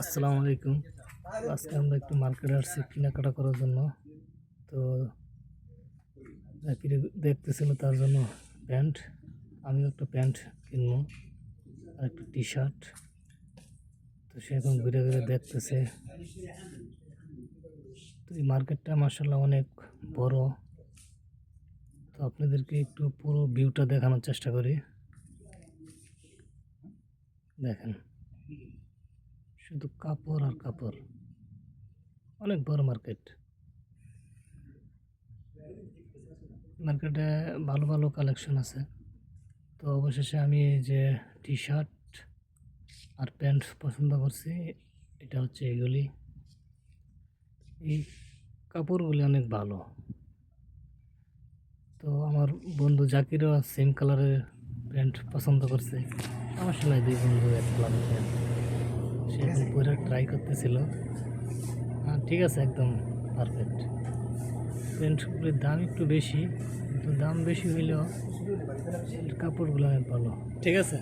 আসসালামু আলাইকুম। আজকে আমরা একটু মার্কেটে আসছি কেনাকাটা করার জন্য। তো দেখতেছিল তার জন্য প্যান্ট। আমিও একটা প্যান্ট কিনবো আর একটা টি শার্ট তো সে এখন ঘুরে ঘুরে দেখতেছে। তো এই মার্কেটটা মার্শাল্লাহ অনেক বড়। তো আপনাদেরকে একটু পুরো ভিউটা দেখানোর চেষ্টা করি। দেখেন। শুধু কাপড় আর কাপড়। অনেক বড় মার্কেট মার্কেটে ভালো ভালো কালেকশন আছে। তো অবশেষে আমি যে টি শার্ট আর প্যান্ট পছন্দ করছি, এটা হচ্ছে এগুলি। এই কাপড়গুলি অনেক ভালো। তো আমার বন্ধু জাকিরও সেম কালারের প্যান্ট পছন্দ করছে। আমার নাই দুই বন্ধু এক কালারের পরে ট্রাই করতেছিল। হ্যাঁ ঠিক আছে, একদম পারফেক্ট প্যান্টগুলির দাম একটু বেশি, কিন্তু দাম বেশি হইলেও কাপড়গুলো অনেক ভালো। ঠিক আছে?